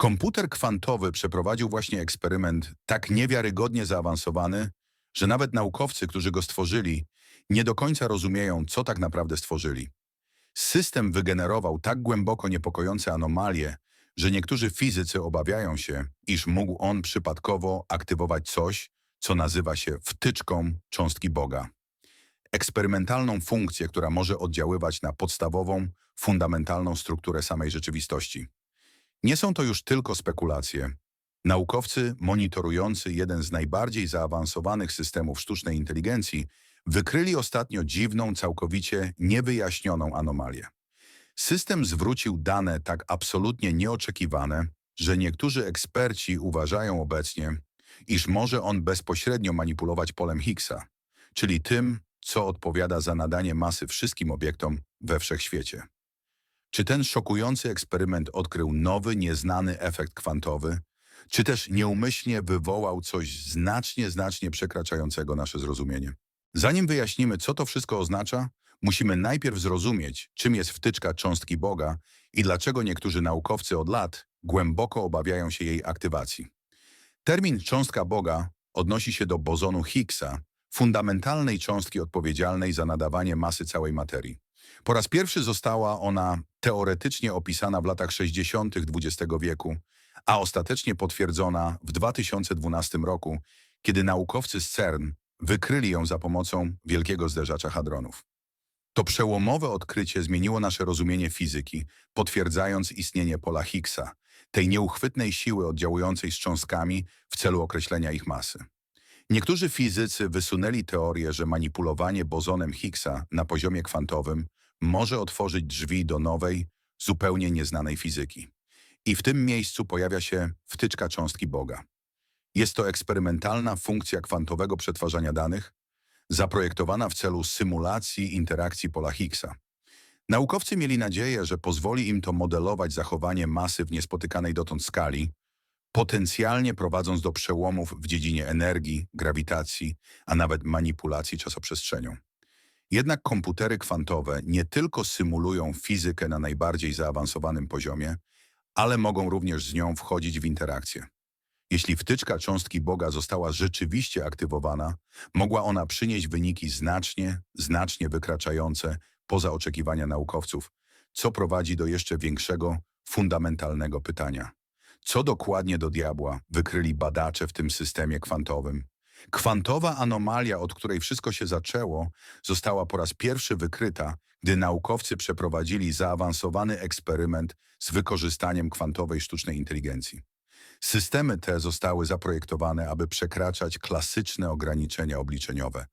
Komputer kwantowy przeprowadził właśnie eksperyment tak niewiarygodnie zaawansowany, że nawet naukowcy, którzy go stworzyli, nie do końca rozumieją, co tak naprawdę stworzyli. System wygenerował tak głęboko niepokojące anomalie, że niektórzy fizycy obawiają się, iż mógł on przypadkowo aktywować coś, co nazywa się wtyczką cząstki Boga. Eksperymentalną funkcję, która może oddziaływać na podstawową, fundamentalną strukturę samej rzeczywistości. Nie są to już tylko spekulacje. Naukowcy monitorujący jeden z najbardziej zaawansowanych systemów sztucznej inteligencji wykryli ostatnio dziwną, całkowicie niewyjaśnioną anomalię. System zwrócił dane tak absolutnie nieoczekiwane, że niektórzy eksperci uważają obecnie, iż może on bezpośrednio manipulować polem Higgsa, czyli tym, co odpowiada za nadanie masy wszystkim obiektom we wszechświecie. Czy ten szokujący eksperyment odkrył nowy, nieznany efekt kwantowy, czy też nieumyślnie wywołał coś znacznie, znacznie przekraczającego nasze zrozumienie? Zanim wyjaśnimy, co to wszystko oznacza, musimy najpierw zrozumieć, czym jest wtyczka cząstki Boga i dlaczego niektórzy naukowcy od lat głęboko obawiają się jej aktywacji. Termin cząstka Boga odnosi się do bozonu Higgsa, fundamentalnej cząstki odpowiedzialnej za nadawanie masy całej materii. Po raz pierwszy została ona teoretycznie opisana w latach 60. XX wieku, a ostatecznie potwierdzona w 2012 roku, kiedy naukowcy z CERN wykryli ją za pomocą wielkiego zderzacza hadronów. To przełomowe odkrycie zmieniło nasze rozumienie fizyki, potwierdzając istnienie pola Higgsa, tej nieuchwytnej siły oddziałującej z cząstkami w celu określenia ich masy. Niektórzy fizycy wysunęli teorię, że manipulowanie bozonem Higgsa na poziomie kwantowym może otworzyć drzwi do nowej, zupełnie nieznanej fizyki. I w tym miejscu pojawia się wtyczka cząstki Boga. Jest to eksperymentalna funkcja kwantowego przetwarzania danych, zaprojektowana w celu symulacji interakcji pola Higgsa. Naukowcy mieli nadzieję, że pozwoli im to modelować zachowanie masy w niespotykanej dotąd skali, potencjalnie prowadząc do przełomów w dziedzinie energii, grawitacji, a nawet manipulacji czasoprzestrzenią. Jednak komputery kwantowe nie tylko symulują fizykę na najbardziej zaawansowanym poziomie, ale mogą również z nią wchodzić w interakcję. Jeśli wtyczka cząstki Boga została rzeczywiście aktywowana, mogła ona przynieść wyniki znacznie, znacznie wykraczające poza oczekiwania naukowców, co prowadzi do jeszcze większego, fundamentalnego pytania. Co dokładnie do diabła wykryli badacze w tym systemie kwantowym? Kwantowa anomalia, od której wszystko się zaczęło, została po raz pierwszy wykryta, gdy naukowcy przeprowadzili zaawansowany eksperyment z wykorzystaniem kwantowej sztucznej inteligencji. Systemy te zostały zaprojektowane, aby przekraczać klasyczne ograniczenia obliczeniowe,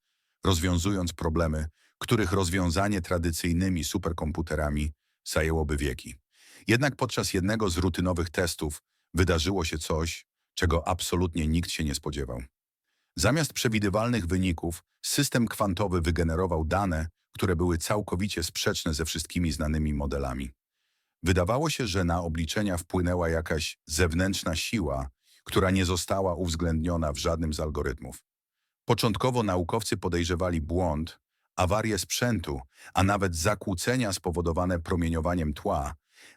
rozwiązując problemy, których rozwiązanie tradycyjnymi superkomputerami zajęłoby wieki. Jednak podczas jednego z rutynowych testów wydarzyło się coś, czego absolutnie nikt się nie spodziewał. Zamiast przewidywalnych wyników, system kwantowy wygenerował dane, które były całkowicie sprzeczne ze wszystkimi znanymi modelami. Wydawało się, że na obliczenia wpłynęła jakaś zewnętrzna siła, która nie została uwzględniona w żadnym z algorytmów. Początkowo naukowcy podejrzewali błąd, awarię sprzętu, a nawet zakłócenia spowodowane promieniowaniem tła,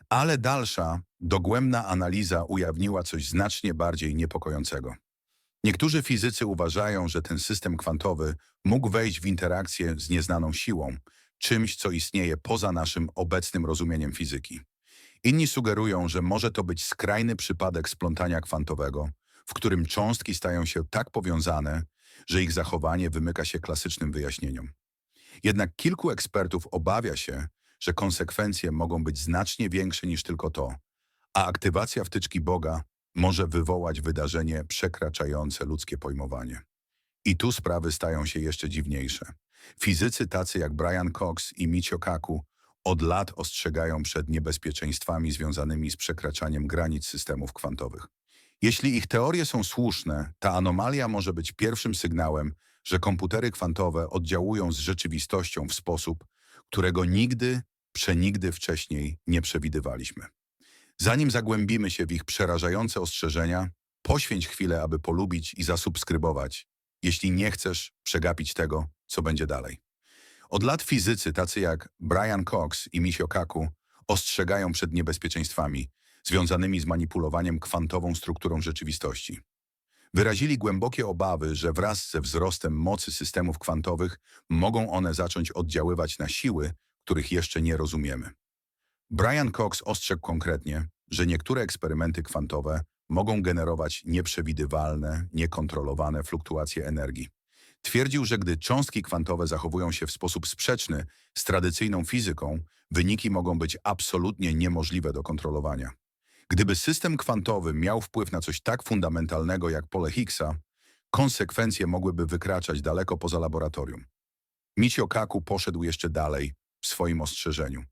ale dalsza, dogłębna analiza ujawniła coś znacznie bardziej niepokojącego. Niektórzy fizycy uważają, że ten system kwantowy mógł wejść w interakcję z nieznaną siłą, czymś, co istnieje poza naszym obecnym rozumieniem fizyki. Inni sugerują, że może to być skrajny przypadek splątania kwantowego, w którym cząstki stają się tak powiązane, że ich zachowanie wymyka się klasycznym wyjaśnieniom. Jednak kilku ekspertów obawia się, że konsekwencje mogą być znacznie większe niż tylko to, a aktywacja wtyczki Boga może wywołać wydarzenie przekraczające ludzkie pojmowanie. I tu sprawy stają się jeszcze dziwniejsze. Fizycy tacy jak Brian Cox i Michio Kaku od lat ostrzegają przed niebezpieczeństwami związanymi z przekraczaniem granic systemów kwantowych. Jeśli ich teorie są słuszne, ta anomalia może być pierwszym sygnałem, że komputery kwantowe oddziałują z rzeczywistością w sposób, którego nigdy, przenigdy wcześniej nie przewidywaliśmy. Zanim zagłębimy się w ich przerażające ostrzeżenia, poświęć chwilę, aby polubić i zasubskrybować, jeśli nie chcesz przegapić tego, co będzie dalej. Od lat fizycy tacy jak Brian Cox i Michio Kaku ostrzegają przed niebezpieczeństwami związanymi z manipulowaniem kwantową strukturą rzeczywistości. Wyrazili głębokie obawy, że wraz ze wzrostem mocy systemów kwantowych mogą one zacząć oddziaływać na siły, których jeszcze nie rozumiemy. Brian Cox ostrzegł konkretnie, że niektóre eksperymenty kwantowe mogą generować nieprzewidywalne, niekontrolowane fluktuacje energii. Twierdził, że gdy cząstki kwantowe zachowują się w sposób sprzeczny z tradycyjną fizyką, wyniki mogą być absolutnie niemożliwe do kontrolowania. Gdyby system kwantowy miał wpływ na coś tak fundamentalnego jak pole Higgsa, konsekwencje mogłyby wykraczać daleko poza laboratorium. Michio Kaku poszedł jeszcze dalej w swoim ostrzeżeniu.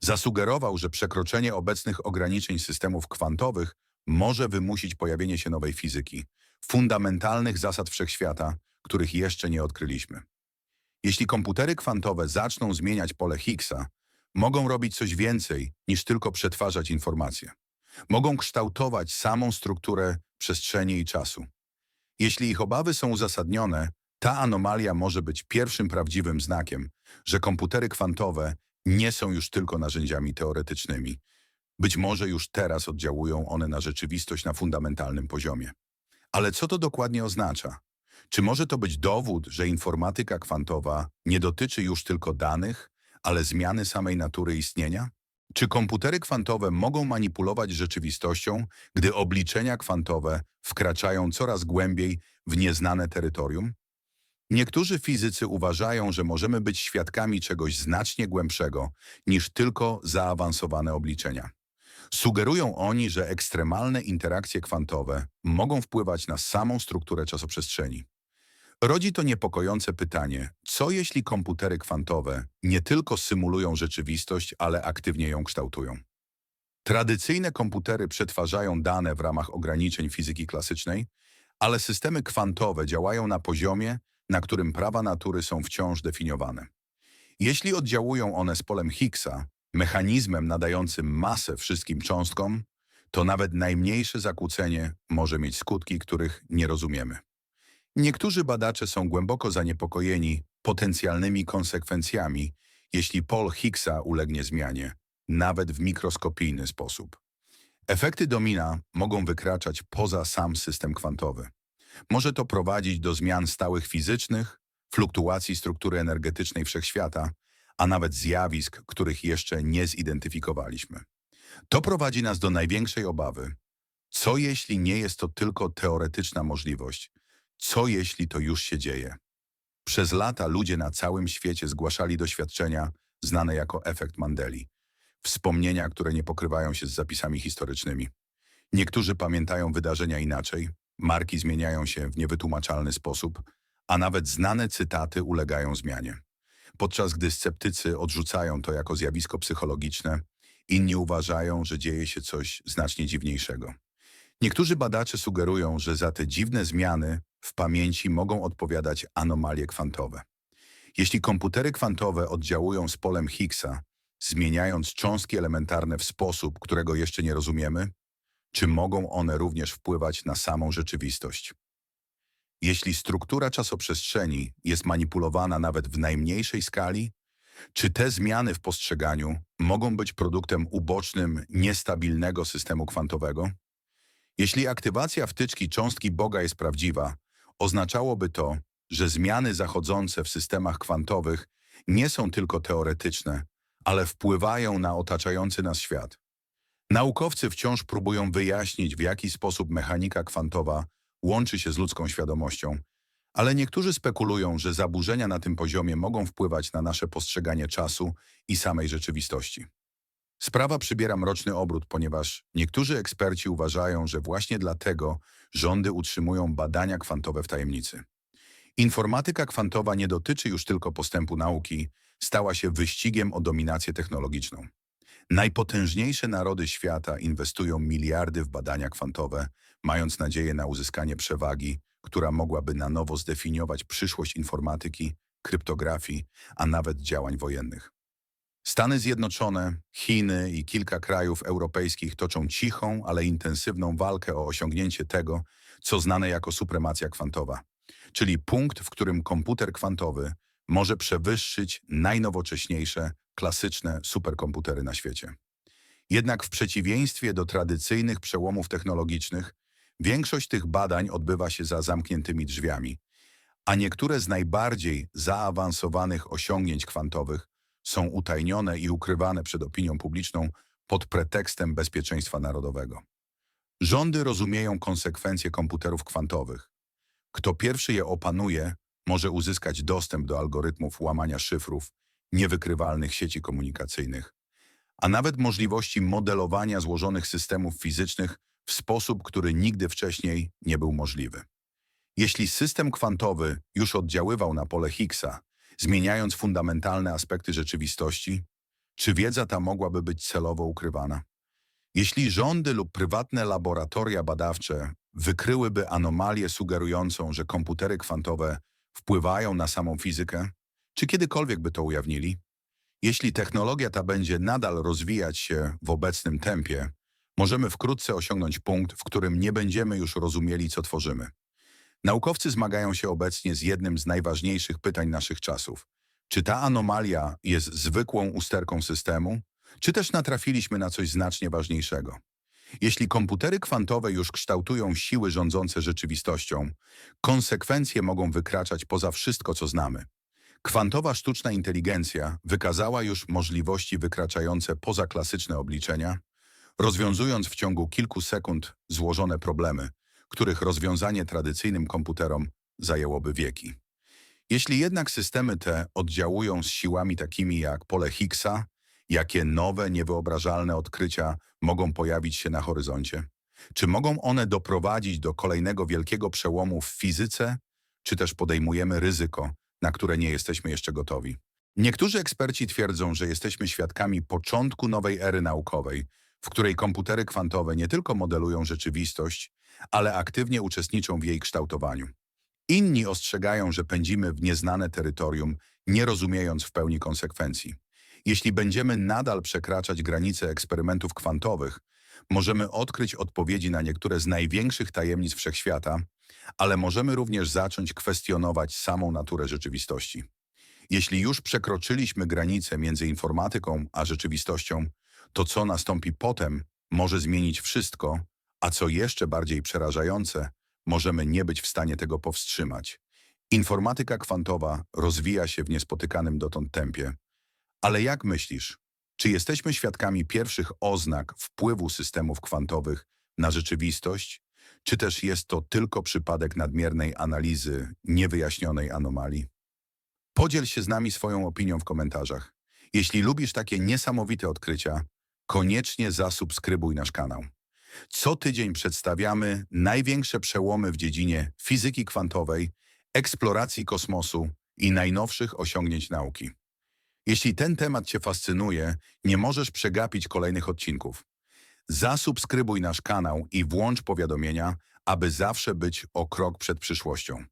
Zasugerował, że przekroczenie obecnych ograniczeń systemów kwantowych może wymusić pojawienie się nowej fizyki, fundamentalnych zasad wszechświata, których jeszcze nie odkryliśmy. Jeśli komputery kwantowe zaczną zmieniać pole Higgsa, mogą robić coś więcej niż tylko przetwarzać informacje. Mogą kształtować samą strukturę przestrzeni i czasu. Jeśli ich obawy są uzasadnione, ta anomalia może być pierwszym prawdziwym znakiem, że komputery kwantowe nie są już tylko narzędziami teoretycznymi. Być może już teraz oddziałują one na rzeczywistość na fundamentalnym poziomie. Ale co to dokładnie oznacza? Czy może to być dowód, że informatyka kwantowa nie dotyczy już tylko danych, ale zmiany samej natury istnienia? Czy komputery kwantowe mogą manipulować rzeczywistością, gdy obliczenia kwantowe wkraczają coraz głębiej w nieznane terytorium? Niektórzy fizycy uważają, że możemy być świadkami czegoś znacznie głębszego niż tylko zaawansowane obliczenia. Sugerują oni, że ekstremalne interakcje kwantowe mogą wpływać na samą strukturę czasoprzestrzeni. Rodzi to niepokojące pytanie, co jeśli komputery kwantowe nie tylko symulują rzeczywistość, ale aktywnie ją kształtują? Tradycyjne komputery przetwarzają dane w ramach ograniczeń fizyki klasycznej, ale systemy kwantowe działają na poziomie, na którym prawa natury są wciąż definiowane. Jeśli oddziałują one z polem Higgsa, mechanizmem nadającym masę wszystkim cząstkom, to nawet najmniejsze zakłócenie może mieć skutki, których nie rozumiemy. Niektórzy badacze są głęboko zaniepokojeni potencjalnymi konsekwencjami, jeśli pol Higgsa ulegnie zmianie, nawet w mikroskopijny sposób. Efekty domina mogą wykraczać poza sam system kwantowy. Może to prowadzić do zmian stałych fizycznych, fluktuacji struktury energetycznej wszechświata, a nawet zjawisk, których jeszcze nie zidentyfikowaliśmy. To prowadzi nas do największej obawy. Co jeśli nie jest to tylko teoretyczna możliwość? Co jeśli to już się dzieje? Przez lata ludzie na całym świecie zgłaszali doświadczenia znane jako efekt Mandeli. Wspomnienia, które nie pokrywają się z zapisami historycznymi. Niektórzy pamiętają wydarzenia inaczej, marki zmieniają się w niewytłumaczalny sposób, a nawet znane cytaty ulegają zmianie. Podczas gdy sceptycy odrzucają to jako zjawisko psychologiczne, inni uważają, że dzieje się coś znacznie dziwniejszego. Niektórzy badacze sugerują, że za te dziwne zmiany w pamięci mogą odpowiadać anomalie kwantowe. Jeśli komputery kwantowe oddziałują z polem Higgsa, zmieniając cząstki elementarne w sposób, którego jeszcze nie rozumiemy, czy mogą one również wpływać na samą rzeczywistość? Jeśli struktura czasoprzestrzeni jest manipulowana nawet w najmniejszej skali, czy te zmiany w postrzeganiu mogą być produktem ubocznym, niestabilnego systemu kwantowego? Jeśli aktywacja wtyczki cząstki Boga jest prawdziwa, oznaczałoby to, że zmiany zachodzące w systemach kwantowych nie są tylko teoretyczne, ale wpływają na otaczający nas świat. Naukowcy wciąż próbują wyjaśnić, w jaki sposób mechanika kwantowa łączy się z ludzką świadomością, ale niektórzy spekulują, że zaburzenia na tym poziomie mogą wpływać na nasze postrzeganie czasu i samej rzeczywistości. Sprawa przybiera mroczny obrót, ponieważ niektórzy eksperci uważają, że właśnie dlatego rządy utrzymują badania kwantowe w tajemnicy. Informatyka kwantowa nie dotyczy już tylko postępu nauki, stała się wyścigiem o dominację technologiczną. Najpotężniejsze narody świata inwestują miliardy w badania kwantowe, mając nadzieję na uzyskanie przewagi, która mogłaby na nowo zdefiniować przyszłość informatyki, kryptografii, a nawet działań wojennych. Stany Zjednoczone, Chiny i kilka krajów europejskich toczą cichą, ale intensywną walkę o osiągnięcie tego, co znane jako supremacja kwantowa, czyli punkt, w którym komputer kwantowy może przewyższyć najnowocześniejsze, klasyczne superkomputery na świecie. Jednak w przeciwieństwie do tradycyjnych przełomów technologicznych, większość tych badań odbywa się za zamkniętymi drzwiami, a niektóre z najbardziej zaawansowanych osiągnięć kwantowych są utajnione i ukrywane przed opinią publiczną pod pretekstem bezpieczeństwa narodowego. Rządy rozumieją konsekwencje komputerów kwantowych. Kto pierwszy je opanuje, może uzyskać dostęp do algorytmów łamania szyfrów, niewykrywalnych sieci komunikacyjnych, a nawet możliwości modelowania złożonych systemów fizycznych w sposób, który nigdy wcześniej nie był możliwy. Jeśli system kwantowy już oddziaływał na pole Higgsa, zmieniając fundamentalne aspekty rzeczywistości, czy wiedza ta mogłaby być celowo ukrywana? Jeśli rządy lub prywatne laboratoria badawcze wykryłyby anomalię sugerującą, że komputery kwantowe wpływają na samą fizykę, czy kiedykolwiek by to ujawnili? Jeśli technologia ta będzie nadal rozwijać się w obecnym tempie, możemy wkrótce osiągnąć punkt, w którym nie będziemy już rozumieli, co tworzymy. Naukowcy zmagają się obecnie z jednym z najważniejszych pytań naszych czasów. Czy ta anomalia jest zwykłą usterką systemu, czy też natrafiliśmy na coś znacznie ważniejszego? Jeśli komputery kwantowe już kształtują siły rządzące rzeczywistością, konsekwencje mogą wykraczać poza wszystko, co znamy. Kwantowa sztuczna inteligencja wykazała już możliwości wykraczające poza klasyczne obliczenia, rozwiązując w ciągu kilku sekund złożone problemy, których rozwiązanie tradycyjnym komputerom zajęłoby wieki. Jeśli jednak systemy te oddziałują z siłami takimi jak pole Higgsa, jakie nowe, niewyobrażalne odkrycia mogą pojawić się na horyzoncie? Czy mogą one doprowadzić do kolejnego wielkiego przełomu w fizyce, czy też podejmujemy ryzyko, na które nie jesteśmy jeszcze gotowi? Niektórzy eksperci twierdzą, że jesteśmy świadkami początku nowej ery naukowej, w której komputery kwantowe nie tylko modelują rzeczywistość, ale aktywnie uczestniczą w jej kształtowaniu. Inni ostrzegają, że pędzimy w nieznane terytorium, nie rozumiejąc w pełni konsekwencji. Jeśli będziemy nadal przekraczać granice eksperymentów kwantowych, możemy odkryć odpowiedzi na niektóre z największych tajemnic wszechświata, ale możemy również zacząć kwestionować samą naturę rzeczywistości. Jeśli już przekroczyliśmy granicę między informatyką a rzeczywistością, to co nastąpi potem może zmienić wszystko, a co jeszcze bardziej przerażające, możemy nie być w stanie tego powstrzymać. Informatyka kwantowa rozwija się w niespotykanym dotąd tempie. Ale jak myślisz, czy jesteśmy świadkami pierwszych oznak wpływu systemów kwantowych na rzeczywistość, czy też jest to tylko przypadek nadmiernej analizy niewyjaśnionej anomalii? Podziel się z nami swoją opinią w komentarzach. Jeśli lubisz takie niesamowite odkrycia, koniecznie zasubskrybuj nasz kanał. Co tydzień przedstawiamy największe przełomy w dziedzinie fizyki kwantowej, eksploracji kosmosu i najnowszych osiągnięć nauki. Jeśli ten temat Cię fascynuje, nie możesz przegapić kolejnych odcinków. Zasubskrybuj nasz kanał i włącz powiadomienia, aby zawsze być o krok przed przyszłością.